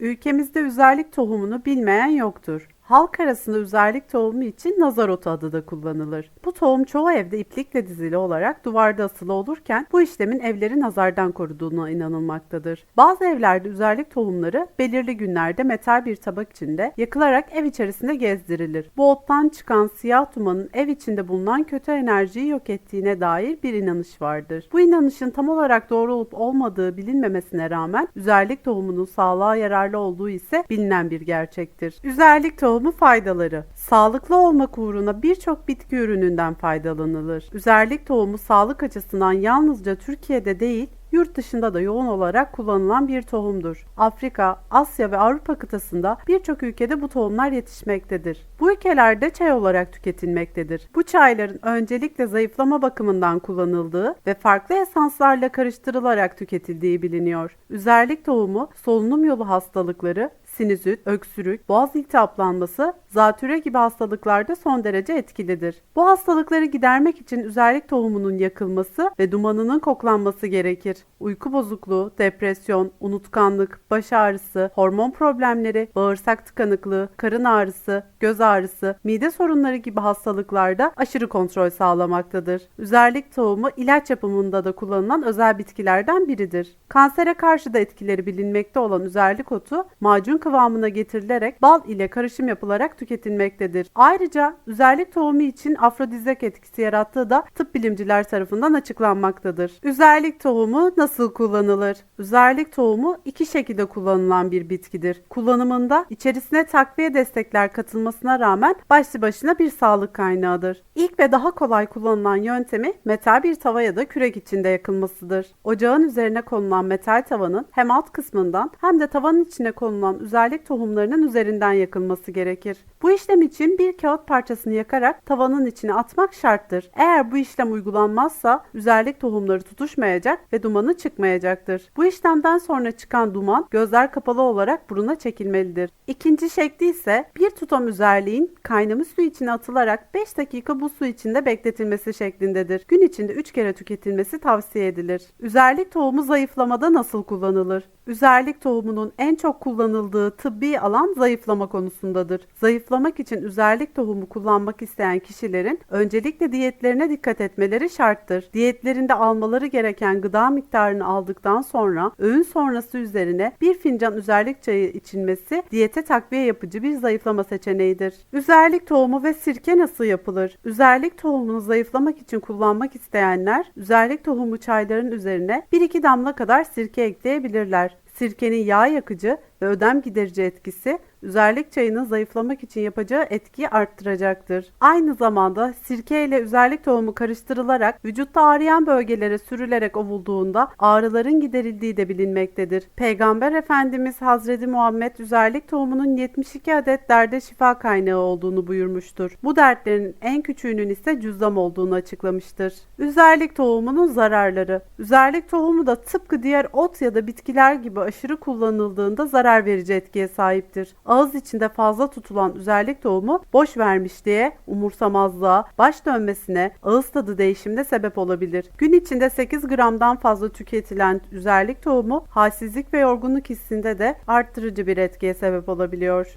Ülkemizde üzerlik tohumunu bilmeyen yoktur. Halk arasında üzerlik tohumu için nazarotu adı da kullanılır. Bu tohum çoğu evde iplikle dizili olarak duvarda asılı olurken bu işlemin evleri nazardan koruduğuna inanılmaktadır. Bazı evlerde üzerlik tohumları belirli günlerde metal bir tabak içinde yakılarak ev içerisinde gezdirilir. Bu ottan çıkan siyah dumanın ev içinde bulunan kötü enerjiyi yok ettiğine dair bir inanış vardır. Bu inanışın tam olarak doğru olup olmadığı bilinmemesine rağmen üzerlik tohumunun sağlığa yararlı olduğu ise bilinen bir gerçektir. Üzerlik tohumu faydaları Sağlıklı olmak uğruna birçok bitki ürününden faydalanılır. Üzerlik tohumu sağlık açısından yalnızca Türkiye'de değil, yurt dışında da yoğun olarak kullanılan bir tohumdur. Afrika, Asya ve Avrupa kıtasında birçok ülkede bu tohumlar yetişmektedir. Bu ülkelerde çay olarak tüketilmektedir. Bu çayların öncelikle zayıflama bakımından kullanıldığı ve farklı esanslarla karıştırılarak tüketildiği biliniyor. Üzerlik tohumu solunum yolu hastalıkları, sinüzit, öksürük, boğaz iltihaplanması, zatüre gibi hastalıklarda son derece etkilidir. Bu hastalıkları gidermek için üzerlik tohumunun yakılması ve dumanının koklanması gerekir. Uyku bozukluğu, depresyon, unutkanlık, baş ağrısı, hormon problemleri, bağırsak tıkanıklığı, karın ağrısı, göz ağrısı, mide sorunları gibi hastalıklarda aşırı kontrol sağlamaktadır. Üzerlik tohumu ilaç yapımında da kullanılan özel bitkilerden biridir. Kansere karşı da etkileri bilinmekte olan üzerlik otu macun kıvamına getirilerek bal ile karışım yapılarak tüketilmektedir. Ayrıca üzerlik tohumu için afrodizyak etkisi yarattığı da tıp bilimciler tarafından açıklanmaktadır. Üzerlik tohumu nasıl kullanılır? Üzerlik tohumu iki şekilde kullanılan bir bitkidir. Kullanımında içerisine takviye destekler katılmasına rağmen başlı başına bir sağlık kaynağıdır. İlk ve daha kolay kullanılan yöntemi metal bir tava ya da kürek içinde yakılmasıdır. Ocağın üzerine konulan metal tavanın hem alt kısmından hem de tavanın içine konulan üzerlik tohumlarının üzerinden yakılması gerekir. Bu işlem için bir kağıt parçasını yakarak tavanın içine atmak şarttır. Eğer bu işlem uygulanmazsa üzerlik tohumları tutuşmayacak ve dumanı çıkmayacaktır. Bu işlemden sonra çıkan duman gözler kapalı olarak buruna çekilmelidir. İkinci şekli ise bir tutam üzerliğin kaynamış su içine atılarak 5 dakika bu su içinde bekletilmesi şeklindedir. Gün içinde 3 kere tüketilmesi tavsiye edilir. Üzerlik tohumu zayıflamada nasıl kullanılır? Üzerlik tohumunun en çok kullanıldığı tıbbi alan zayıflama konusundadır. Zayıflamak için üzerlik tohumu kullanmak isteyen kişilerin öncelikle diyetlerine dikkat etmeleri şarttır. Diyetlerinde almaları gereken gıda miktarını aldıktan sonra öğün sonrası üzerine bir fincan üzerlik çayı içilmesi diyete takviye yapıcı bir zayıflama seçeneğidir. Üzerlik tohumu ve sirke nasıl yapılır? Üzerlik tohumunu zayıflamak için kullanmak isteyenler üzerlik tohumu çayların üzerine 1-2 damla kadar sirke ekleyebilirler. Sirkenin yağ yakıcı ve ödem giderici etkisi üzerlik çayının zayıflamak için yapacağı etkiyi arttıracaktır. Aynı zamanda sirke ile üzerlik tohumu karıştırılarak vücutta ağrıyan bölgelere sürülerek ovulduğunda ağrıların giderildiği de bilinmektedir. Peygamber Efendimiz Hazreti Muhammed üzerlik tohumunun 72 adet derde şifa kaynağı olduğunu buyurmuştur. Bu dertlerin en küçüğünün ise cüzdan olduğunu açıklamıştır. Üzerlik tohumunun zararları Üzerlik tohumu da tıpkı diğer ot ya da bitkiler gibi aşırı kullanıldığında zarar verici etkiye sahiptir ağız içinde fazla tutulan üzerlik tohumu boş vermişliğe, umursamazlığa, baş dönmesine, ağız tadı değişimine sebep olabilir. Gün içinde 8 gramdan fazla tüketilen üzerlik tohumu halsizlik ve yorgunluk hissinde de arttırıcı bir etkiye sebep olabiliyor.